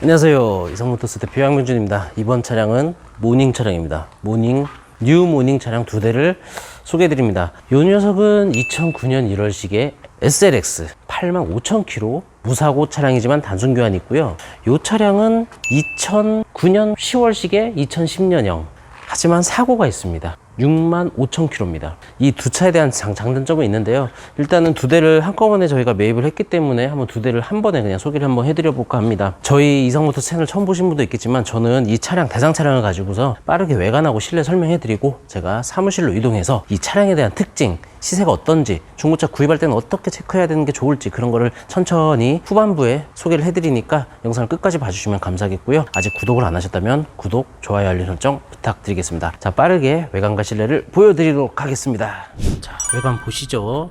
안녕하세요. 이성모터스 대표 양민준입니다. 이번 차량은 모닝 차량입니다. 모닝, 뉴 모닝 차량 두 대를 소개해 드립니다. 이 녀석은 2009년 1월식의 SLX 85,000km 무사고 차량이지만 단순 교환이 있고요. 이 차량은 2009년 10월식의 2010년형 하지만 사고가 있습니다. 6만 5천 킬로입니다. 이 두 차에 대한 장, 장단점은 있는데요. 일단은 두 대를 한꺼번에 저희가 매입을 했기 때문에 한번 두 대를 한 번에 그냥 소개를 한번 해드려 볼까 합니다. 저희 이성모터 채널 처음 보신 분도 있겠지만 저는 이 차량 대상 차량을 가지고서 빠르게 외관하고 실내 설명해 드리고 제가 사무실로 이동해서 이 차량에 대한 특징, 시세가 어떤지, 중고차 구입할 때는 어떻게 체크해야 되는 게 좋을지 그런 거를 천천히 후반부에 소개를 해드리니까 영상을 끝까지 봐주시면 감사하겠고요. 아직 구독을 안 하셨다면 구독, 좋아요, 알림 설정 부탁드리겠습니다. 자, 빠르게 외관과 실내를 보여드리도록 하겠습니다. 자, 외관 보시죠.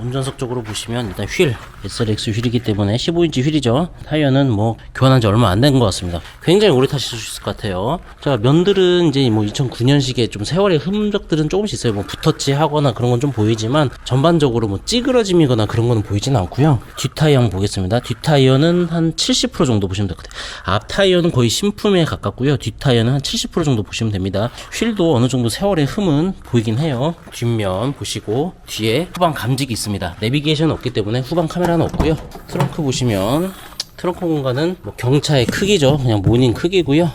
자, 운전석 쪽으로 보시면 일단 휠, SLX 휠이기 때문에 15인치 휠이죠. 타이어는 뭐 교환한 지 얼마 안 된 것 같습니다. 굉장히 오래 타실 수 있을 것 같아요. 자, 면들은 이제 뭐 2009년식의 좀 세월의 흔적들은 조금씩 있어요. 뭐 붓터치 하거나 그런 건 좀 보이지만 전반적으로 뭐 찌그러짐이거나 그런 거는 보이진 않고요. 뒷타이어 한번 보겠습니다. 뒷타이어는 한 70% 정도 보시면 될 것 같아요. 앞 타이어는 거의 신품에 가깝고요. 뒷타이어는 한 70% 정도 보시면 됩니다. 휠도 어느 정도 세월의 흠은 보이긴 해요. 뒷면 보시고 뒤에 후방 감직이 있습니다. 내비게이션 없기 때문에 후방 카메라는 없고요. 트렁크 보시면 트렁크 공간은 뭐 경차의 크기죠. 그냥 모닝 크기고요.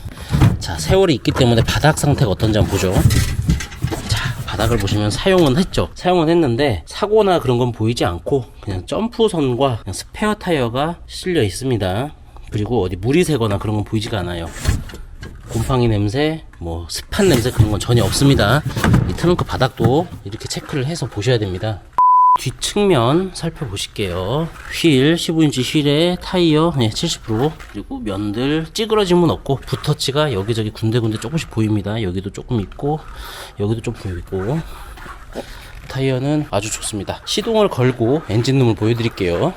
자, 세월이 있기 때문에 바닥 상태가 어떤지 한번 보죠. 자, 바닥을 보시면 사용은 했죠. 사용은 했는데 사고나 그런 건 보이지 않고 그냥 점프선과 그냥 스페어 타이어가 실려 있습니다. 그리고 어디 물이 새거나 그런 건 보이지가 않아요. 곰팡이 냄새, 뭐 습한 냄새 그런 건 전혀 없습니다. 이 트렁크 바닥도 이렇게 체크를 해서 보셔야 됩니다. 뒷측면 살펴보실게요. 휠, 15인치 휠에 타이어 네, 70% 그리고 면들 찌그러짐은 없고 붓터치가 여기저기 군데군데 조금씩 보입니다. 여기도 조금 있고 여기도 좀 보이고 타이어는 아주 좋습니다. 시동을 걸고 엔진룸을 보여드릴게요.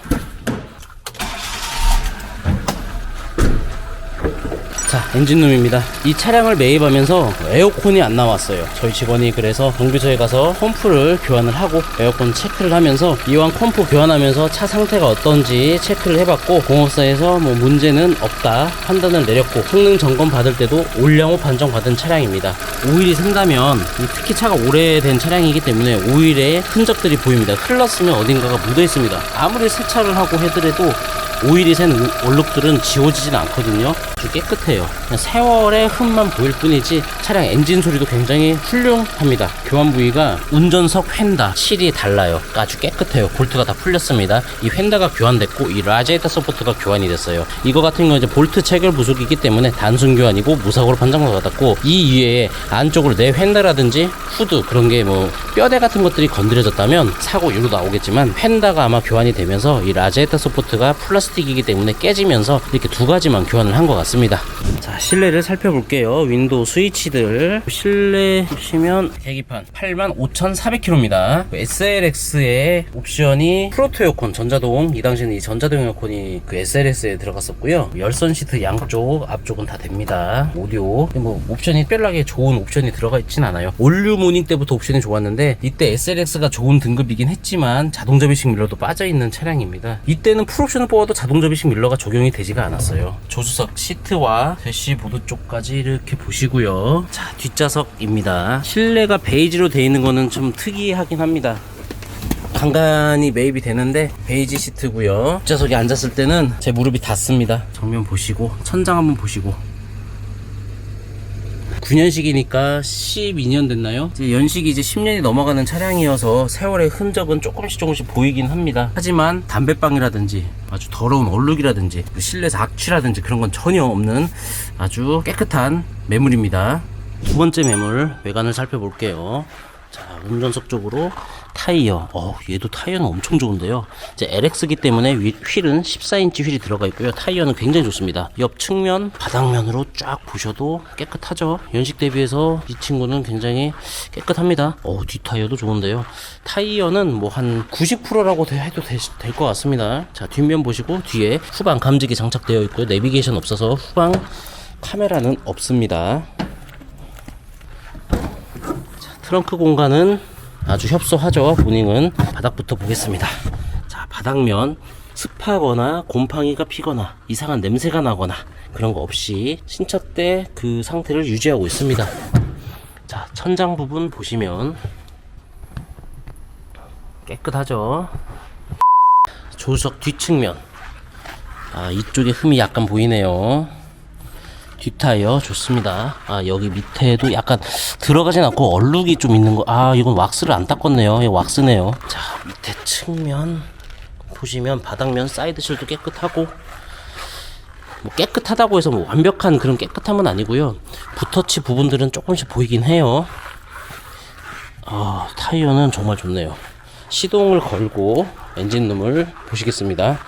자, 엔진룸입니다. 이 차량을 매입하면서 에어컨이 안 나왔어요. 저희 직원이 그래서 정비소에 가서 펌프를 교환을 하고 에어컨 체크를 하면서 이왕 펌프 교환하면서 차 상태가 어떤지 체크를 해봤고 공업사에서 뭐 문제는 없다 판단을 내렸고 성능 점검 받을 때도 올량호 판정 받은 차량입니다. 오일이 샌다면 이 특히 차가 오래된 차량이기 때문에 오일의 흔적들이 보입니다. 흘렀으면 어딘가가 묻어 있습니다. 아무리 세차를 하고 해더라도 오일이 샌 얼룩들은 지워지진 않거든요. 아주 깨끗해요. 세월의 흠만 보일 뿐이지 차량 엔진 소리도 굉장히 훌륭합니다. 교환 부위가 운전석 휀다, 실이 달라요. 아주 깨끗해요. 볼트가 다 풀렸습니다. 이 휀다가 교환됐고 이 라제이터 서포트가 교환이 됐어요. 이거 같은 경우는 이제 볼트 체결 부속이기 때문에 단순 교환이고 무사고로 판정받았고 이 이외에 안쪽으로 내 휀다라든지 후드 그런 게 뭐 뼈대 같은 것들이 건드려졌다면 사고 이로 나오겠지만 휀다가 아마 교환이 되면서 이 라제이터 서포트가 플라스틱이기 때문에 깨지면서 이렇게 두 가지만 교환을 한 것 같습니다. 자 실내를 살펴볼게요. 윈도우 스위치들 실내 보시면 계기판 85,400km입니다. SLX의 옵션이 프로토 에어컨 전자동 이 당시에는 이 전자동 에어컨이 그 SLS에 들어갔었고요. 열선 시트 양쪽 앞쪽은 다 됩니다. 오디오 뭐 옵션이 특별하게 좋은 옵션이 들어가 있진 않아요. 올류 모닝 때부터 옵션이 좋았는데 이때 SLX가 좋은 등급이긴 했지만 자동 접이식 밀러도 빠져 있는 차량입니다. 이때는 풀옵션을 뽑아도 자동 접이식 밀러가 적용이 되지가 않았어요. 조수석 시트와 대시 보드 쪽까지 이렇게 보시고요. 자 뒷좌석입니다. 실내가 베이지로 되어 있는 거는 좀 특이하긴 합니다. 간간히 매입이 되는데 베이지 시트고요. 뒷좌석에 앉았을 때는 제 무릎이 닿습니다. 정면 보시고 천장 한번 보시고 9년식이니까 12년 됐나요? 이제 연식이 이제 10년이 넘어가는 차량이어서 세월의 흔적은 조금씩 조금씩 보이긴 합니다. 하지만 담배방이라든지 아주 더러운 얼룩이라든지 그 실내에서 악취라든지 그런 건 전혀 없는 아주 깨끗한 매물입니다. 두 번째 매물 외관을 살펴볼게요. 자, 운전석 쪽으로 타이어. 어, 얘도 타이어는 엄청 좋은데요. 이제 LX기 때문에 위- 휠은 14인치 휠이 들어가 있고요. 타이어는 굉장히 좋습니다. 옆 측면, 바닥면으로 쫙 보셔도 깨끗하죠. 연식 대비해서 이 친구는 굉장히 깨끗합니다. 어, 뒷 타이어도 좋은데요. 타이어는 뭐 한 90%라고 해도 될 것 같습니다. 자, 뒷면 보시고 뒤에 후방 감지기 장착되어 있고요. 내비게이션 없어서 후방 카메라는 없습니다. 트렁크 공간은 아주 협소하죠. 보닝은 바닥부터 보겠습니다. 자, 바닥면 습하거나 곰팡이가 피거나 이상한 냄새가 나거나 그런 거 없이 신차 때 그 상태를 유지하고 있습니다. 자, 천장 부분 보시면 깨끗하죠? 조수석 뒷측면. 아, 이쪽에 흠이 약간 보이네요. 뒷타이어 좋습니다. 아, 여기 밑에도 약간 들어가진 않고 얼룩이 좀 있는 거. 아, 이건 왁스를 안 닦았네요. 이거 왁스네요. 자, 밑에 측면 보시면 바닥면 사이드 실도 깨끗하고 뭐 깨끗하다고 해서 뭐 완벽한 그런 깨끗함은 아니고요. 붓터치 부분들은 조금씩 보이긴 해요. 아, 타이어는 정말 좋네요. 시동을 걸고 엔진룸을 보시겠습니다.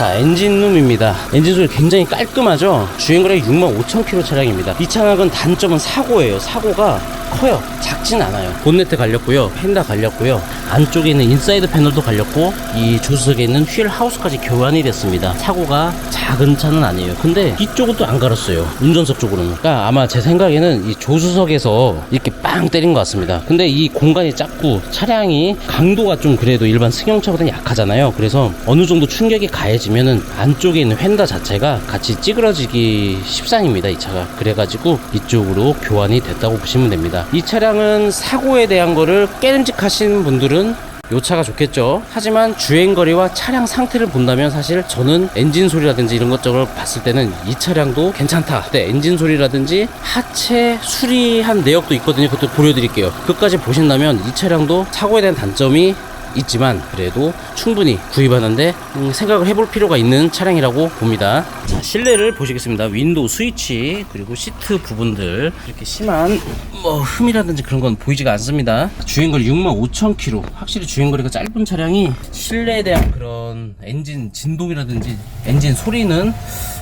자 엔진룸입니다. 엔진 소리 굉장히 깔끔하죠? 주행거리 65,000km 차량입니다. 이 차량은 단점은 사고예요. 사고가 커요. 작진 않아요. 본네트 갈렸고요. 펜다 갈렸고요. 안쪽에 있는 인사이드 패널도 갈렸고 이 조수석에 있는 휠 하우스까지 교환이 됐습니다. 사고가 작은 차는 아니에요. 근데 이쪽은 또 안 갈았어요. 운전석 쪽으로는. 그러니까 아마 제 생각에는 이 조수석에서 이렇게 빵 때린 것 같습니다. 근데 이 공간이 작고 차량이 강도가 좀 그래도 일반 승용차보다는 약하잖아요. 그래서 어느 정도 충격이 가해지면은 안쪽에 있는 휀다 자체가 같이 찌그러지기 십상입니다 이 차가. 그래가지고 이쪽으로 교환이 됐다고 보시면 됩니다 이 차량은 사고에 대한 거를 깨름직하신 분들은 요 차가 좋겠죠. 하지만 주행거리와 차량 상태를 본다면 사실 저는 엔진 소리라든지 이런 것저것 봤을 때는 이 차량도 괜찮다. 근데 엔진 소리라든지 하체 수리한 내역도 있거든요. 그것도 보여드릴게요. 그것까지 보신다면 이 차량도 사고에 대한 단점이 있지만 그래도 충분히 구입하는데 음, 생각을 해볼 필요가 있는 차량이라고 봅니다. 자 실내를 보시겠습니다. 윈도우 스위치 그리고 시트 부분들 이렇게 심한 뭐 흠이라든지 그런 건 보이지가 않습니다. 주행거리 65,000km 확실히 주행거리가 짧은 차량이 실내에 대한 그런 엔진 진동이라든지 엔진 소리는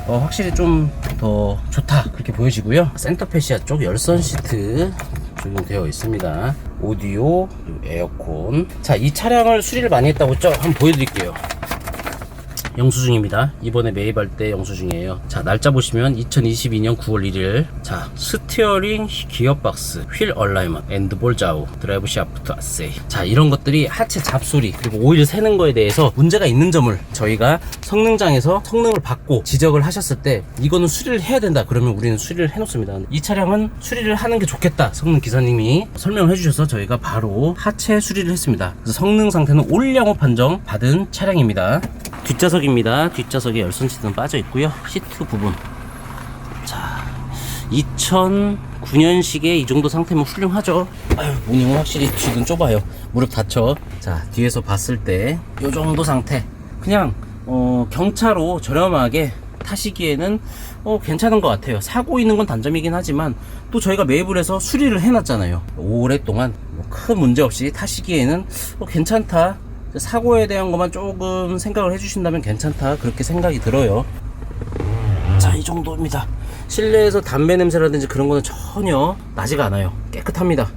어, 확실히 좀 더 좋다 그렇게 보여지고요. 센터페시아 쪽 열선 시트 적용되어 있습니다. 오디오, 에어컨. 자, 이 차량을 수리를 많이 했다고 했죠? 한번 보여드릴게요. 영수증입니다. 이번에 매입할 때 영수증이에요. 자, 날짜 보시면 2022년 9월 1일. 자, 스티어링, 기어박스, 휠 얼라이먼, 엔드볼 좌우, 드라이브 샤프트 아세이. 자, 이런 것들이 하체 잡소리, 그리고 오일 새는 거에 대해서 문제가 있는 점을 저희가 성능장에서 성능을 받고 지적을 하셨을 때 이거는 수리를 해야 된다. 그러면 우리는 수리를 해 놓습니다. 이 차량은 수리를 하는 게 좋겠다. 성능 기사님이 설명을 해 주셔서 저희가 바로 하체 수리를 했습니다. 그래서 성능 상태는 올 양호 판정 받은 차량입니다. 뒷좌석입니다. 뒷좌석에 열선 시트는 빠져 있고요. 시트 부분. 자, 2009년식의 이 정도 상태면 훌륭하죠. 아유, 모닝은 확실히 뒤는 좁아요. 무릎 다쳐. 자, 뒤에서 봤을 때 이 정도 상태. 그냥 어, 경차로 저렴하게 타시기에는 어, 괜찮은 것 같아요. 사고 있는 건 단점이긴 하지만 또 저희가 매입을 해서 수리를 해놨잖아요. 오랫동안 뭐큰 문제 없이 타시기에는 어, 괜찮다. 사고에 대한 것만 조금 생각을 해주신다면 괜찮다. 그렇게 생각이 들어요. 자, 이 정도입니다. 실내에서 담배 냄새라든지 그런 거는 전혀 나지가 않아요. 깨끗합니다.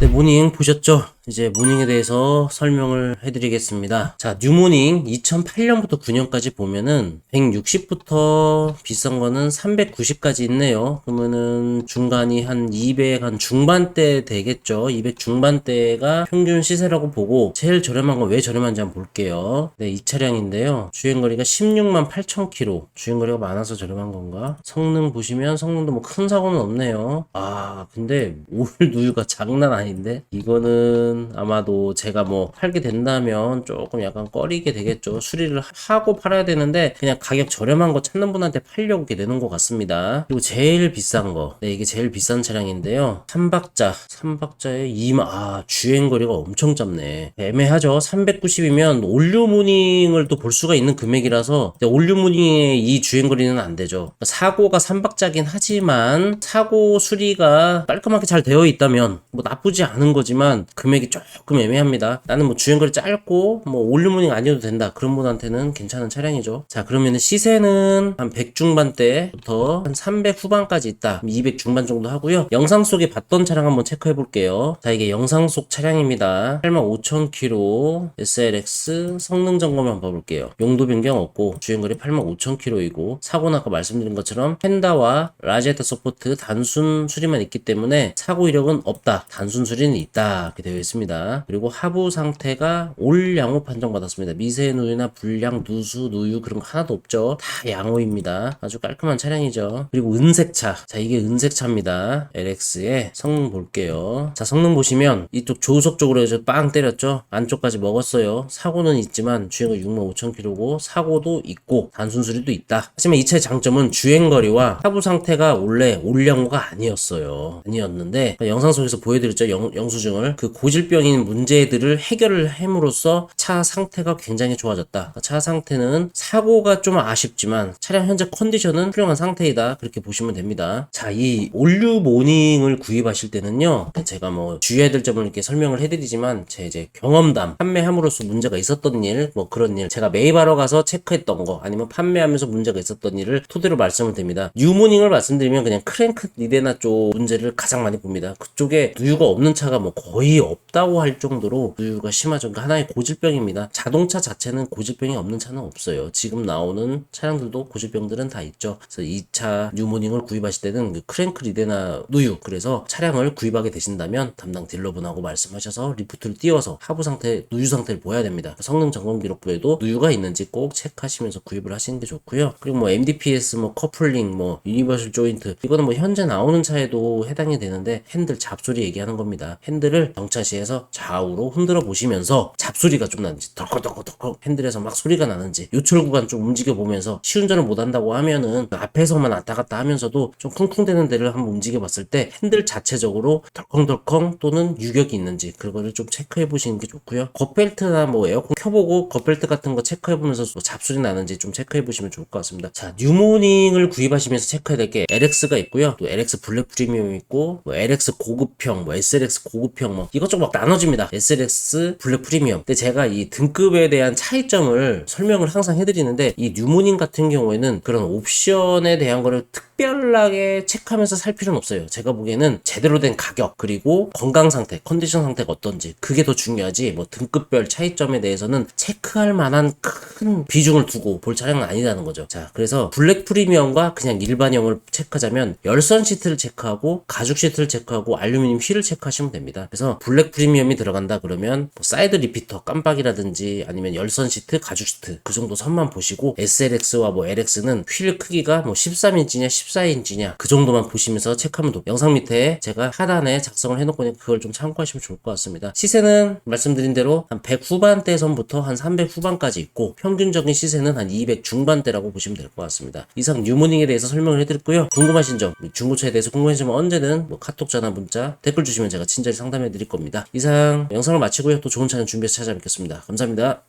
네, 모닝 보셨죠? 이제 모닝에 대해서 설명을 해드리겠습니다. 자, 뉴모닝 2008년부터 9년까지 보면은 160부터 비싼 거는 390까지 있네요. 그러면은 중간이 한 200, 한 중반대 되겠죠. 200 중반대가 평균 시세라고 보고 제일 저렴한 건 왜 저렴한지 한번 볼게요. 네, 이 차량인데요. 주행거리가 16만 8천 킬로. 주행거리가 많아서 저렴한 건가? 성능 보시면 성능도 뭐 큰 사고는 없네요. 아, 근데 오일 누유가 장난 아닌데? 이거는 아마도 제가 뭐 팔게 된다면 조금 약간 꺼리게 되겠죠. 수리를 하고 팔아야 되는데 그냥 가격 저렴한 거 찾는 분한테 팔려고 이렇게 내는 것 같습니다. 그리고 제일 비싼 거. 네, 이게 제일 비싼 차량인데요. 3박자. 3박자에 2만, 아, 주행거리가 엄청 짧네. 애매하죠. 390이면 올류모닝을 또 볼 수가 있는 금액이라서 올류모닝의 이 주행거리는 안 되죠. 사고가 3박자긴 하지만 사고 수리가 깔끔하게 잘 되어 있다면 뭐 나쁘지 않은 거지만 금액이 조금 애매합니다. 나는 뭐 주행거리 짧고 뭐 올류모닝 아니어도 된다. 그런 분한테는 괜찮은 차량이죠. 자, 그러면 시세는 한 100 중반대부터 한 300 후반까지 있다. 200 중반 정도 하고요. 영상 속에 봤던 차량 한번 체크해 볼게요. 자, 이게 영상 속 차량입니다. 85,000km SLX 성능 점검 한번 봐볼게요. 용도 변경 없고 주행거리 85,000km이고 사고는 아까 말씀드린 것처럼 펜다와 라제타 서포트 단순 수리만 있기 때문에 사고 이력은 없다. 단순 수리는 있다. 이렇게 되어 있습니다. 됐습니다. 그리고 하부 상태가 올 양호 판정받았습니다. 미세 누유나 불량, 누수, 누유 그런 거 하나도 없죠. 다 양호입니다. 아주 깔끔한 차량이죠. 그리고 은색차. 자, 이게 은색차입니다. LX의 성능 볼게요. 자, 성능 보시면 이쪽 조수석 쪽으로 해서 빵 때렸죠. 안쪽까지 먹었어요. 사고는 있지만 주행거 6만 5천 킬로고 사고도 있고 단순 수리도 있다. 하지만 이 차의 장점은 주행 거리와 하부 상태가 원래 올량호가 아니었어요. 아니었는데 영상 속에서 보여드렸죠. 영, 영수증을 그 고 질병인 문제들을 해결을 함으로써 차 상태가 굉장히 좋아졌다. 차 상태는 사고가 좀 아쉽지만 차량 현재 컨디션은 훌륭한 상태이다. 그렇게 보시면 됩니다. 자, 이 올류 모닝을 구입하실 때는요. 제가 뭐 주의해야 될 점을 이렇게 설명을 해드리지만 제 이제 경험담 판매함으로써 문제가 있었던 일, 뭐 그런 일, 제가 매입하러 가서 체크했던 거 아니면 판매하면서 문제가 있었던 일을 토대로 말씀을 드립니다. 뉴모닝을 말씀드리면 그냥 크랭크 리데나 쪽 문제를 가장 많이 봅니다. 그쪽에 누유가 없는 차가 뭐 거의 없 다고 할 정도로 누유가 심하죠. 그러니까 하나의 고질병입니다. 자동차 자체는 고질병이 없는 차는 없어요. 지금 나오는 차량들도 고질병들은 다 있죠. 그래서 이차 뉴모닝을 구입하실 때는 그 크랭크 리데나 누유 그래서 차량을 구입하게 되신다면 담당 딜러분하고 말씀하셔서 리프트를 띄워서 하부 상태 누유 상태를 보여야 됩니다. 성능 점검 기록부에도 누유가 있는지 꼭 체크하시면서 구입을 하시는 게 좋고요. 그리고 뭐 MDPS 뭐 커플링 뭐 유니버설 조인트 이거는 뭐 현재 나오는 차에도 해당이 되는데 핸들 잡소리 얘기하는 겁니다. 핸들을 정차 시 에서 좌우로 흔들어 보시면서 잡소리가 좀 나는지 덜컥덜컥덜컥 핸들에서 막 소리가 나는지 요철 구간 좀 움직여 보면서 시운전을 못 한다고 하면은 앞에서만 왔다 갔다 하면서도 좀 쿵쿵대는 데를 한번 움직여 봤을 때 핸들 자체적으로 덜컹덜컹 또는 유격이 있는지 그거를 좀 체크해 보시는 게 좋고요. 겉벨트나 뭐 에어컨 켜보고 겉벨트 같은 거 체크해 보면서 뭐 잡소리 나는지 좀 체크해 보시면 좋을 것 같습니다. 자 뉴모닝을 구입하시면서 체크해야 될 게 LX가 있고요. 또 LX 블랙 프리미엄 있고 뭐 LX 고급형, 뭐 SLX 고급형 뭐 이것저것 막 나눠집니다. SLX 블랙 프리미엄. 근데 제가 이 등급에 대한 차이점을 설명을 항상 해드리는데 이 뉴모닝 같은 경우에는 그런 옵션에 대한 거를 특 별하게 체크하면서 살 필요는 없어요. 제가 보기에는 제대로 된 가격 그리고 건강 상태, 컨디션 상태가 어떤지 그게 더 중요하지 뭐 등급별 차이점에 대해서는 체크할 만한 큰 비중을 두고 볼 차량은 아니라는 거죠. 자, 그래서 블랙 프리미엄과 그냥 일반형을 체크하자면 열선 시트를 체크하고 가죽 시트를 체크하고 알루미늄 휠을 체크하시면 됩니다. 그래서 블랙 프리미엄이 들어간다 그러면 뭐 사이드 리피터 깜빡이라든지 아니면 열선 시트, 가죽 시트 그 정도 선만 보시고 SLX와 뭐 LX는 휠 크기가 뭐 13인치냐 14 인치냐 그 정도만 보시면서 체크하면 돼요. 영상 밑에 제가 하단에 작성을 해놓고 그걸 좀 참고하시면 좋을 것 같습니다. 시세는 말씀드린 대로 한 100 후반대 선부터 한 300 후반까지 있고 평균적인 시세는 한 200 중반대라고 보시면 될 것 같습니다. 이상 뉴모닝에 대해서 설명을 해드렸고요. 궁금하신 점, 중고차에 대해서 궁금하시면 언제든 뭐 카톡, 전화, 문자, 댓글 주시면 제가 친절히 상담해 드릴 겁니다. 이상 영상을 마치고요. 또 좋은 차량 준비해서 찾아뵙겠습니다. 감사합니다.